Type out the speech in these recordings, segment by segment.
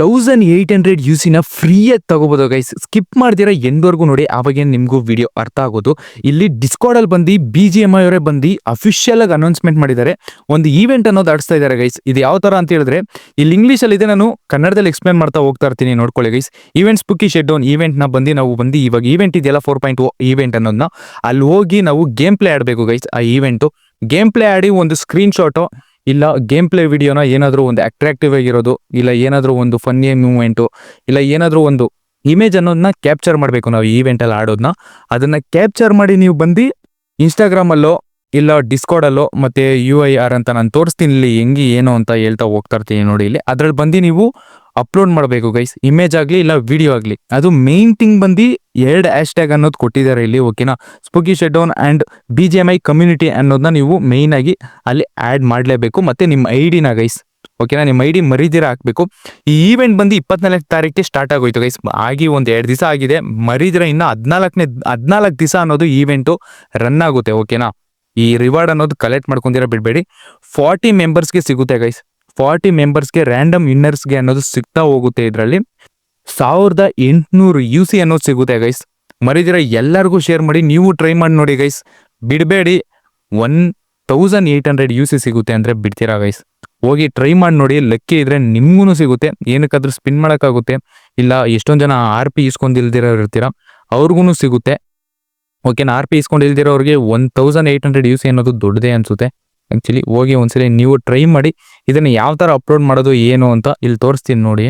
Thousand eight hundred you ಸಿನ ಫ್ರೀಯಾಗಿ ತಗೋಬೋದು ಗೈಸ್ ಸ್ಕಿಪ್ ಮಾಡ್ದಿರ ಎಂದವರೆಗೂ ನೋಡಿ, ಆವಾಗೇನು ನಿಮಗೂ ವಿಡಿಯೋ ಅರ್ಥ ಆಗೋದು. ಇಲ್ಲಿ ಡಿಸ್ಕಾರ್ಡಲ್ಲಿ ಬಂದು ಬಿ ಜಿ ಎಂ ಐ ಅವರೇ ಬಂದು ಅಫಿಷಿಯಲಾಗಿ ಅನೌನ್ಸ್ಮೆಂಟ್ ಮಾಡಿದ್ದಾರೆ. ಒಂದು ಈವೆಂಟ್ ಅನ್ನೋದು ಆಡಿಸ್ತಾ ಇದ್ದಾರೆ ಗೈಸ್ ಇದು ಯಾವ ಥರ ಅಂತ ಹೇಳಿದ್ರೆ, ಇಲ್ಲಿ ಇಂಗ್ಲೀಷಲ್ಲಿ ಇದೆ ನಾನು ಕನ್ನಡದಲ್ಲಿ ಎಕ್ಸ್ಪ್ಲೇನ್ ಮಾಡ್ತಾ ಹೋಗ್ತಾ ಇರ್ತೀನಿ, ನೋಡ್ಕೊಳ್ಳಿ ಗೈಸ್ ಈವೆಂಟ್ಸ್ ಬುಕ್ಕಿ ಶೆಡ್ ಡೌನ್ ಈವೆಂಟ್ನ ಬಂದು ನಾವು ಬಂದು, ಇವಾಗ ಈವೆಂಟ್ ಇದೆಯಲ್ಲ ಫೋರ್ ಪಾಯಿಂಟ್ ಈವೆಂಟ್ ಅನ್ನೋದನ್ನ ಅಲ್ಲಿ ಹೋಗಿ ನಾವು ಗೇಮ್ ಪ್ಲೇ ಆಡಬೇಕು ಗೈಸ್ ಆ ಈವೆಂಟು ಗೇಮ್ ಪ್ಲೇ ಆಡಿ ಒಂದು ಸ್ಕ್ರೀನ್ ಶಾಟು ಇಲ್ಲ ಗೇಮ್ ಪ್ಲೇ ವಿಡಿಯೋನ ಏನಾದರೂ ಒಂದು ಅಟ್ರಾಕ್ಟಿವ್ ಆಗಿರೋದು, ಇಲ್ಲ ಏನಾದರೂ ಒಂದು ಫನ್ನಿ ಮೂಮೆಂಟು ಇಲ್ಲ ಏನಾದರೂ ಒಂದು ಇಮೇಜ್ ಅನ್ನೋದನ್ನ ಕ್ಯಾಪ್ಚರ್ ಮಾಡಬೇಕು ನಾವು ಈವೆಂಟಲ್ಲಿ ಆಡೋದನ್ನ ಅದನ್ನು ಕ್ಯಾಪ್ಚರ್ ಮಾಡಿ ನೀವು ಬಂದು ಇನ್ಸ್ಟಾಗ್ರಾಮಲ್ಲೋ ಇಲ್ಲ ಡಿಸ್ಕೋಡಲ್ಲೋ ಮತ್ತು ಯು ಐ ಆರ್ ಅಂತ ನಾನು ತೋರಿಸ್ತೀನಿ ಇಲ್ಲಿ ಹೆಂಗೆ ಏನು ಅಂತ ಹೇಳ್ತಾ ಹೋಗ್ತಾ ಇರ್ತೀನಿ ನೋಡಿ ಇಲ್ಲಿ. ಅದ್ರಲ್ಲಿ ಬಂದು ನೀವು ಅಪ್ಲೋಡ್ ಮಾಡಬೇಕು ಗೈಸ್ ಇಮೇಜ್ ಆಗಲಿ ಇಲ್ಲ ವಿಡಿಯೋ ಆಗಲಿ. ಅದು ಮೇನ್ ಥಿಂಗ್ ಬಂದು ಎರಡು ಆ್ಯಶ್ ಟ್ಯಾಗ್ ಅನ್ನೋದು ಕೊಟ್ಟಿದ್ದಾರೆ ಇಲ್ಲಿ ಓಕೆನಾ spooky showdown and B G M I community ಅನ್ನೋದನ್ನ ನೀವು ಮೇಯ್ನ್ ಆಗಿ ಅಲ್ಲಿ ಆ್ಯಡ್ ಮಾಡಲೇಬೇಕು. ಮತ್ತು ನಿಮ್ಮ ಐ ಡಿನ ಗೈಸ್ ಓಕೆನಾ ನಿಮ್ಮ ಐ ಡಿ ಮರಿದಿರ ಹಾಕಬೇಕು. ಈ ಈವೆಂಟ್ ಬಂದು ಇಪ್ಪತ್ನಾಲ್ಕು ತಾರೀಕಿಗೆ ಸ್ಟಾರ್ಟ್ ಆಗೋಯ್ತು ಗೈಸ್ ಆಗಿ ಒಂದು ಎರಡು ದಿವಸ ಆಗಿದೆ. ಮರಿದಿರ ಇನ್ನು ಹದಿನಾಲ್ಕನೇ, ಹದಿನಾಲ್ಕು ದಿವಸ ಅನ್ನೋದು ಈವೆಂಟು ರನ್ ಆಗುತ್ತೆ ಓಕೆನಾ ಈ ರಿವಾರ್ಡ್ ಅನ್ನೋದು ಕಲೆಕ್ಟ್ ಮಾಡ್ಕೊಂಡಿರೋ ಬಿಡಬೇಡಿ. ಫಾರ್ಟಿ ಮೆಂಬರ್ಸ್ಗೆ ಸಿಗುತ್ತೆ ಗೈಸ್ ಫಾರ್ಟಿ ಮೆಂಬರ್ಸ್ಗೆ ರ್ಯಾಂಡಮ್ ವಿನ್ನರ್ಸ್ಗೆ ಅನ್ನೋದು ಸಿಗ್ತಾ ಹೋಗುತ್ತೆ ಇದರಲ್ಲಿ. ಸಾವಿರದ ಎಂಟುನೂರು ಯು ಸಿ ಅನ್ನೋದು ಸಿಗುತ್ತೆ ಗೈಸ್. ಮರಿದಿರ ಎಲ್ಲರಿಗೂ ಶೇರ್ ಮಾಡಿ, ನೀವು ಟ್ರೈ ಮಾಡಿ ನೋಡಿ ಗೈಸ್. ಬಿಡಬೇಡಿ, one thousand eight hundred U C ಸಿಗುತ್ತೆ ಅಂದರೆ ಬಿಡ್ತೀರಾ ಗೈಸ್? ಹೋಗಿ ಟ್ರೈ ಮಾಡಿ ನೋಡಿ, ಲಕ್ಕಿ ಇದ್ರೆ ನಿಮ್ಗೂ ಸಿಗುತ್ತೆ. ಏನಕ್ಕಾದ್ರೂ ಸ್ಪಿನ್ ಮಾಡೋಕ್ಕಾಗುತ್ತೆ. ಇಲ್ಲ, ಎಷ್ಟೊಂದು ಜನ ಆರ್ ಪಿ ಇಸ್ಕೊಂಡಿಲ್ದಿರೋ ಇರ್ತೀರ? ಅವ್ರಿಗೂ ಸಿಗುತ್ತೆ. ಓಕೆನಾ, R P ಇಸ್ಕೊಂಡಿಲ್ದಿರೋರಿಗೆ one thousand eight hundred U C ಅನ್ನೋದು ದೊಡ್ಡದೇ ಅನಿಸುತ್ತೆ. ಆ್ಯಕ್ಚುಲಿ ಹೋಗಿ ಒಂದ್ಸಲಿ ನೀವು ಟ್ರೈ ಮಾಡಿ ಇದನ್ನು ಯಾವ ಥರ ಅಪ್ಲೋಡ್ ಮಾಡೋದು, ಏನು ಅಂತ ಇಲ್ಲಿ ತೋರಿಸ್ತೀನಿ ನೋಡಿ.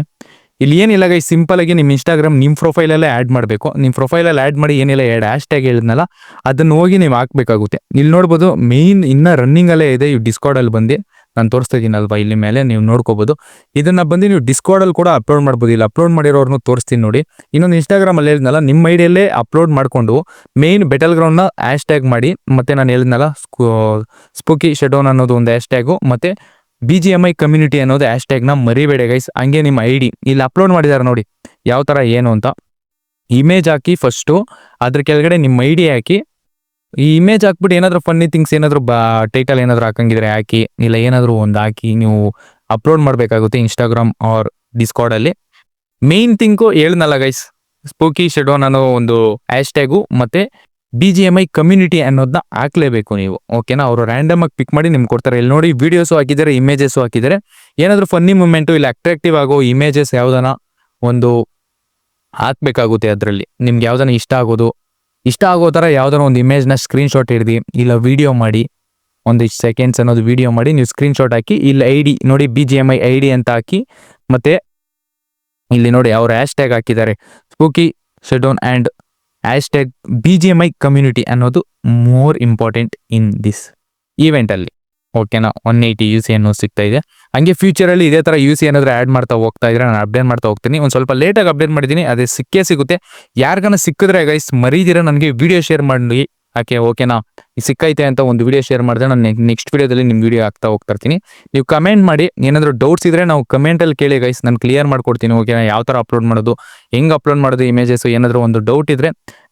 ಇಲ್ಲಿ ಏನಿಲ್ಲ ಗೈ ಸಿಂಪಲ್ ಆಗಿ ನಿಮ್ಮ ಇನ್ಸ್ಟಾಗ್ರಾಮ್ ನಿಮ್ಮ ಪ್ರೊಫೈಲಲ್ಲೇ ಆ್ಯಡ್ ಮಾಡಬೇಕು. ನಿಮ್ಮ ಪ್ರೊಫೈಲಲ್ಲಿ ಆ್ಯಡ್ ಮಾಡಿ, ಏನಿಲ್ಲ, ಎರಡು ಹ್ಯಾಶ್ ಟ್ಯಾಗ್ ಹೇಳಿದ್ನಲ್ಲ, ಅದನ್ನು ಹೋಗಿ ನೀವು ಹಾಕ್ಬೇಕಾಗುತ್ತೆ. ಇಲ್ಲಿ ನೋಡ್ಬೋದು ಮೇಯ್ನ್ ಇನ್ನೂ ರನ್ನಿಂಗಲ್ಲೇ ಇದೆ, ಈ ಡಿಸ್ಕೌಡಲ್ಲಿ ಬಂದು. ನಾನು ತೋರಿಸ್ತಾ ಇದ್ದೀನಲ್ವಾ ಇಲ್ಲಿ ಮೇಲೆ, ನೀವು ನೋಡ್ಕೋಬೋದು. ಇದನ್ನ ಬಂದು ನೀವು ಡಿಸ್ಕೋಡಲ್ಲಿ ಕೂಡ ಅಪ್ಲೋಡ್ ಮಾಡ್ಬೋದು. ಇಲ್ಲಿ ಅಪ್ಲೋಡ್ ಮಾಡಿರೋರ್ನು ತೋರಿಸ್ತೀನಿ ನೋಡಿ. ಇನ್ನೊಂದು ಇನ್ಸ್ಟಾಗ್ರಾಮಲ್ಲಿ ಹೇಳಿದ್ನಲ್ಲ, ನಿಮ್ಮ ಐಡಿಯಲ್ಲೇ ಅಪ್ಲೋಡ್ ಮಾಡಿಕೊಂಡು ಮೇನ್ ಬೆಟಲ್ ಗ್ರೌಂಡ್ನ ಹ್ಯಾಶ್ ಟ್ಯಾಗ್ ಮಾಡಿ, ಮತ್ತೆ ನಾನು ಹೇಳಿದ್ನಲ್ಲ ಸ್ಪೂಕಿ ಶೆಡೋನ್ ಅನ್ನೋದು ಒಂದು ಹ್ಯಾಶ್ ಟ್ಯಾಗು ಮತ್ತೆ B G M I community ಅನ್ನೋದು ಹ್ಯಾಶ್ ಟ್ಯಾಗ್ನ ಮರಿಬೇಡ ಗೈಸ್ ಹಂಗೆ ನಿಮ್ಮ ಐ ಡಿ ಇಲ್ಲಿ ಅಪ್ಲೋಡ್ ಮಾಡಿದ್ದಾರೆ ನೋಡಿ ಯಾವ ಥರ ಏನು ಅಂತ. ಇಮೇಜ್ ಹಾಕಿ ಫಸ್ಟು ಅದ್ರ ಕೆಳಗಡೆ ನಿಮ್ಮ ಐ ಡಿ ಹಾಕಿ ಈ ಇಮೇಜ್ ಹಾಕ್ಬಿಟ್ಟು ಏನಾದರೂ ಫನ್ನಿ ಥಿಂಗ್ಸ್ ಏನಾದರೂ ಟೈಟಲ್ ಏನಾದರೂ ಹಾಕಂಗಿದ್ರೆ ಹಾಕಿ, ಇಲ್ಲ ಏನಾದರೂ ಒಂದು ಹಾಕಿ ನೀವು ಅಪ್ಲೋಡ್ ಮಾಡಬೇಕಾಗುತ್ತೆ ಇನ್ಸ್ಟಾಗ್ರಾಮ್ ಆರ್ ಡಿಸ್ಕಾರ್ಡಲ್ಲಿ ಮೇನ್ ಥಿಂಗು ಹೇಳ್ನಲ್ಲ ಗೈಸ್ ಸ್ಪೂಕಿ ಶೆಡೋನ್ ಅನ್ನೋ ಒಂದು ಹ್ಯಾಶ್ ಟ್ಯಾಗು ಮತ್ತೆ B G M I community ಅನ್ನೋದನ್ನ ಹಾಕ್ಲೇಬೇಕು ನೀವು ಓಕೆನಾ ಅವರು ರ್ಯಾಂಡಮ್ ಆಗಿ ಪಿಕ್ ಮಾಡಿ ನಿಮ್ಗೆ ಕೊಡ್ತಾರೆ. ಇಲ್ಲಿ ನೋಡಿ ವಿಡಿಯೋಸು ಹಾಕಿದ್ದಾರೆ ಇಮೇಜಸ್ಸು ಹಾಕಿದ್ದಾರೆ. ಏನಾದರೂ ಫನ್ನಿ ಮೂಮೆಂಟು ಇಲ್ಲ ಅಟ್ರಾಕ್ಟಿವ್ ಆಗೋ ಇಮೇಜಸ್ ಯಾವ್ದಾನ ಒಂದು ಹಾಕ್ಬೇಕಾಗುತ್ತೆ ಅದರಲ್ಲಿ. ನಿಮ್ಗೆ ಯಾವ್ದಾನ ಇಷ್ಟ ಆಗೋದು ಇಷ್ಟ ಆಗೋ ಥರ ಯಾವ್ದಾರ ಒಂದು ಇಮೇಜ್ನ ಸ್ಕ್ರೀನ್ಶಾಟ್ ಹಿಡ್ದು, ಇಲ್ಲ ವಿಡಿಯೋ ಮಾಡಿ ಒಂದಿಷ್ಟು ಸೆಕೆಂಡ್ಸ್ ಅನ್ನೋದು ವಿಡಿಯೋ ಮಾಡಿ, ನೀವು ಸ್ಕ್ರೀನ್ಶಾಟ್ ಹಾಕಿ, ಇಲ್ಲಿ ಐ ಡಿ ನೋಡಿ B G M I I D ಅಂತ ಹಾಕಿ, ಮತ್ತು ಇಲ್ಲಿ ನೋಡಿ ಅವರು ಹ್ಯಾಶ್ ಟ್ಯಾಗ್ ಹಾಕಿದ್ದಾರೆ. ಸ್ಪೂಕಿ ಶೆಡೋನ್ and hashtag B G M I community ಅನ್ನೋದು ಮೋರ್ ಇಂಪಾರ್ಟೆಂಟ್ ಇನ್ ದಿಸ್ ಈವೆಂಟಲ್ಲಿ ಓಕೆನಾ ಒನ್ ಏಯ್ಟಿ ಯು ಸಿ ಅನ್ನೋದು ಸಿಗ್ತಾ ಇದೆ. ಹಂಗೆ ಫ್ಯೂಚರಲ್ಲಿ ಇದೇ ಥರ ಯು ಸಿ ಏನಾದರೂ ಆ್ಯಡ್ ಮಾಡ್ತಾ ಹೋಗ್ತಾ ಇದ್ರೆ ನಾನು ಅಪ್ಡೇಟ್ ಮಾಡ್ತಾ ಹೋಗ್ತೀನಿ. ಒಂದು ಸ್ವಲ್ಪ ಲೇಟಾಗಿ ಅಪ್ಡೇಟ್ ಮಾಡಿದ್ದೀನಿ, ಅದೇ ಸಿಕ್ಕೇ ಸಿಗುತ್ತೆ. ಯಾರಿಗಾನ ಸಿಕ್ಕಿದ್ರೆ ಗೈಸ್ ಮರೀದಿರ ನನಗೆ ವಿಡಿಯೋ ಶೇರ್ ಮಾಡಿ. ಯಾಕೆ ಓಕೆನಾ ಸಿಕ್ಕೈತೆ ಅಂತ ಒಂದು ವಿಡಿಯೋ ಶೇರ್ ಮಾಡಿದ್ರೆ ನಾನು ನೆಕ್ಸ್ಟ್ ವಿಡಿಯೋದಲ್ಲಿ ನಿಮ್ಮ ವಿಡಿಯೋ ಆಗ್ತಾ ಹೋಗ್ತಾ ಇರ್ತೀನಿ. ನೀವು ಕಮೆಂಟ್ ಮಾಡಿ, ಏನಾದರೂ ಡೌಟ್ಸ್ ಇದ್ರೆ ನಾವು ಕಮೆಂಟಲ್ಲಿ ಕೇಳಿ ಗೈಸ್ ನಾನು ಕ್ಲಿಯರ್ ಮಾಡ್ಕೊಡ್ತೀನಿ ಓಕೆನಾ ಯಾವ ಥರ ಅಪ್ಲೋಡ್ ಮಾಡೋದು, ಹೆಂಗೆ ಅಪ್ಲೋಡ್ ಮಾಡೋದು ಇಮೇಜಸ್ ಏನಾದರೂ ಒಂದು ಡೌಟ್ ಇದ್ರೆ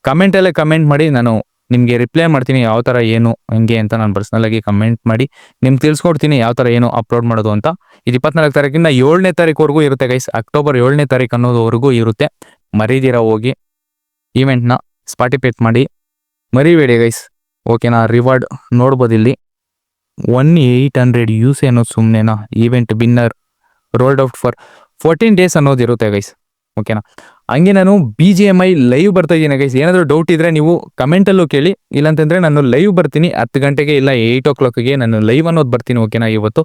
ಕಮೆಂಟಲ್ಲೇ ಕಮೆಂಟ್ ಮಾಡಿ, ನಾನು ನಿಮಗೆ ರಿಪ್ಲೈ ಮಾಡ್ತೀನಿ ಯಾವ ಥರ ಏನು, ಹಂಗೆ ಅಂತ ನಾನು ಪರ್ಸ್ನಲಾಗಿ ಕಮೆಂಟ್ ಮಾಡಿ, ನಿಮ್ಗೆ ತಿಳಿಸ್ಕೊಡ್ತೀನಿ ಯಾವ ಥರ ಏನು ಅಪ್ಲೋಡ್ ಮಾಡೋದು ಅಂತ. ಇದು ಇಪ್ಪತ್ನಾಲ್ಕು ತಾರೀಕಿಂದ ಏಳನೇ ತಾರೀಕುವರೆಗೂ ಇರುತ್ತೆ ಗೈಸ್ ಅಕ್ಟೋಬರ್ ಏಳನೇ ತಾರೀಕು ಅನ್ನೋದವರೆಗೂ ಇರುತ್ತೆ. ಮರೀದಿರ ಹೋಗಿ ಈವೆಂಟ್ನ ಸ್ಪಾರ್ಟಿಪೇಟ್ ಮಾಡಿ. ಮರಿಬೇಡಿ ಗೈಸ್ ಓಕೆನಾ ರಿವಾರ್ಡ್ ನೋಡ್ಬೋದು ಇಲ್ಲಿ. ಒನ್ ಏಯ್ಟ್ ಹಂಡ್ರೆಡ್ ಯೂಸ್ ಅನ್ನೋದು ಸುಮ್ಮನೆನಾ event banner rolled out for fourteen days ಅನ್ನೋದು ಇರುತ್ತೆ ಗೈಸ್ ಓಕೆನಾ? ಹಂಗೆ ನಾನು B G M I live ಬರ್ತಾ ಇದ್ದೀನಿ ಗೈಸ್ ಏನಾದರೂ ಡೌಟ್ ಇದ್ರೆ ನೀವು ಕಮೆಂಟಲ್ಲೂ ಕೇಳಿ. ಇಲ್ಲಾಂತಂದ್ರೆ ನಾನು ಲೈವ್ ಬರ್ತೀನಿ. ಹತ್ತು ಗಂಟೆಗೆ ಇಲ್ಲ ಏಯ್ಟ್ ಓ ಕ್ಲಾಕ್ಗೆ ನಾನು ಲೈವ್ ಅನ್ನೋದು ಬರ್ತೀನಿ ಓಕೆನಾ ಇವತ್ತು.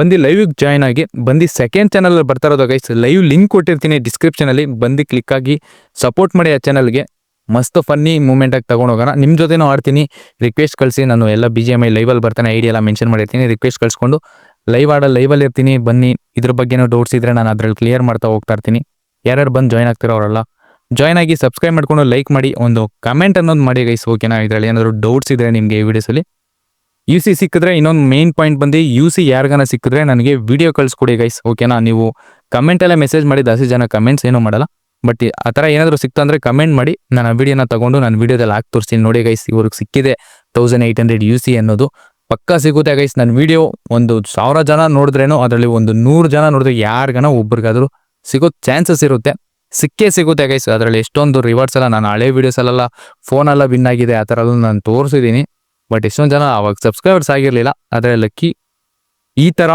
ಬಂದು ಲೈವಿಗೆ ಜಾಯ್ನ್ ಆಗಿ, ಬಂದು ಸೆಕೆಂಡ್ ಚಾನಲಲ್ಲಿ ಬರ್ತಾ ಇರೋದು ಗೈಸ್ ಲೈವ್ ಲಿಂಕ್ ಕೊಟ್ಟಿರ್ತೀನಿ ಡಿಸ್ಕ್ರಿಪ್ಷನಲ್ಲಿ ಬಂದು ಕ್ಲಿಕ್ ಆಗಿ ಸಪೋರ್ಟ್ ಮಾಡಿ ಆ ಚಾನಲ್ಗೆ ಮಸ್ತ್ ಫನ್ನಿ ಮೂಮೆಂಟಾಗಿ ತಗೊಂಡು ಹೋಗೋಣ. ನಿಮ್ಮ ಜೊತೆನೂ ಆಡ್ತೀನಿ. ರಿಕ್ವೆಸ್ಟ್ ಕಳಿಸಿ. ನಾನು ಎಲ್ಲ ಬಿ ಜಿ ಎಂ ಐ ಲೈವಲ್ಲಿ ಬರ್ತಾನೆ ಐಡಿಯಾ ಎಲ್ಲ ಮೆನ್ಷನ್ ಮಾಡಿರ್ತೀನಿ. ರಿಕ್ವೆಸ್ಟ್ ಕಳಿಸ್ಕೊಂಡು ಲೈವ್ ಆಡೋ ಲೈವಲ್ಲಿ ಇರ್ತೀನಿ. ಬನ್ನಿ. ಇದ್ರ ಬಗ್ಗೆನೂ ಡೌಟ್ಸ್ ಇದ್ರೆ ನಾನು ಅದ್ರಲ್ಲಿ ಕ್ಲಿಯರ್ ಮಾಡ್ತಾ ಹೋಗ್ತಾ ಇರ್ತೀನಿ. ಯಾರ್ಯಾರು ಬಂದು ಜಾಯ್ನ್ ಆಗ್ತಿರೋ ಅವರೆಲ್ಲ ಜಾಯ್ನ್ ಆಗಿ ಸಬ್ಸ್ಕ್ರೈಬ್ ಮಾಡ್ಕೊಂಡು ಲೈಕ್ ಮಾಡಿ, ಒಂದು ಕಮೆಂಟ್ ಅನ್ನೋದು ಮಾಡಿ ಗೈಸ್ ಓಕೆನಾ ಇದರಲ್ಲಿ ಏನಾದರೂ ಡೌಟ್ಸ್ ಇದ್ದರೆ ನಿಮಗೆ ಈ ವಿಡಿಯೋಸಲ್ಲಿ ಯು ಸಿ ಸಿಕ್ಕಿದ್ರೆ ಇನ್ನೊಂದು ಮೇನ್ ಪಾಯಿಂಟ್ ಬಂದು ಯು ಸಿ ಯಾರಿಗಾನ ಸಿಕ್ಕಿದ್ರೆ ನನಗೆ ವಿಡಿಯೋ ಕಳಿಸ್ಕೊಡಿ ಗೈಸ್ ಓಕೆನಾ ನೀವು ಕಮೆಂಟಲ್ಲೇ ಮೆಸೇಜ್ ಮಾಡಿ, ಜಾಸ್ತಿ ಜನ ಕಮೆಂಟ್ಸ್ ಏನೂ ಮಾಡಲ್ಲ. ಬಟ್ ಆ ಥರ ಏನಾದರೂ ಸಿಕ್ತು ಅಂದರೆ ಕಮೆಂಟ್ ಮಾಡಿ, ನಾನು ಆ ವಿಡಿಯೋನ ತಗೊಂಡು ನಾನು ವಿಡಿಯೋದಲ್ಲಿ ಹಾಕಿ ತೋರಿಸ್ತೀನಿ ನೋಡಿ ಗೈಸ್ ಇವ್ರಿಗೆ ಸಿಕ್ಕಿದೆ thousand eight hundred U C ಅನ್ನೋದು. ಪಕ್ಕ ಸಿಗುತ್ತೆ ಗೈಸ್ ನನ್ನ ವಿಡಿಯೋ ಒಂದು ಸಾವಿರ ಜನ ನೋಡಿದ್ರೇನೋ, ಅದರಲ್ಲಿ ಒಂದು ನೂರು ಜನ ನೋಡಿದ್ರೆ ಯಾರಿಗಾನ ಒಬ್ರಿಗಾದ್ರೂ ಸಿಗೋ ಚಾನ್ಸಸ್ ಇರುತ್ತೆ. ಸಿಕ್ಕೇ ಸಿಗುತ್ತೆ ಗೈಸ್ ಅದರಲ್ಲಿ ಎಷ್ಟೊಂದು ರಿವಾರ್ಡ್ಸ್ ಎಲ್ಲ ನಾನು ಹಳೆ ವೀಡಿಯೋಸಲ್ಲೆಲ್ಲ ಫೋನೆಲ್ಲ ವಿನ್ ಆಗಿದೆ, ಆ ಥರ ನಾನು ತೋರಿಸಿದ್ದೀನಿ. ಬಟ್ ಎಷ್ಟೊಂದು ಜನ ಅವಾಗ ಸಬ್ಸ್ಕ್ರೈಬರ್ಸ್ ಆಗಿರಲಿಲ್ಲ. ಆದರೆ ಲಕ್ಕಿ ಈ ಥರ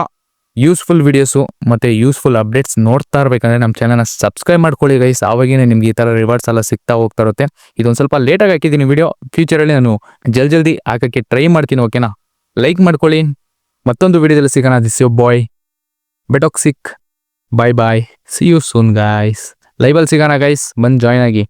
ಯೂಸ್ಫುಲ್ ವೀಡಿಯೋಸು ಮತ್ತು ಯೂಸ್ಫುಲ್ ಅಪ್ಡೇಟ್ಸ್ ನೋಡ್ತಾ ಇರಬೇಕಂದ್ರೆ ನಮ್ಮ ಚಾನಲ್ನ ಸಬ್ಸ್ಕ್ರೈಬ್ ಮಾಡ್ಕೊಳ್ಳಿ ಗೈಸ್ ಆವಾಗೇನೆ ನಿಮ್ಗೆ ಈ ಥರ ರಿವಾರ್ಡ್ಸ್ ಎಲ್ಲ ಸಿಗ್ತಾ ಹೋಗ್ತಾ ಇರುತ್ತೆ. ಇದೊಂದು ಸ್ವಲ್ಪ ಲೇಟಾಗಿ ಹಾಕಿದ್ದೀನಿ ವೀಡಿಯೋ ಫ್ಯೂಚರಲ್ಲಿ ನಾನು ಜಲ್ ಜಲ್ದಿ ಹಾಕೋಕ್ಕೆ ಟ್ರೈ ಮಾಡ್ತೀನಿ ಓಕೆನಾ ಲೈಕ್ ಮಾಡ್ಕೊಳ್ಳಿ. ಮತ್ತೊಂದು ವೀಡಿಯೋದಲ್ಲಿ ಸಿಗೋಣ. This yo bye ಬೆಟಾಕ್ಸಿಕ್ bye bye see you soon guys ಲೈವಲ್ಲಿ ಸಿಗೋಣ ಗೈಸ್ ಬಂದು ಜಾಯ್ನ್ ಆಗಿ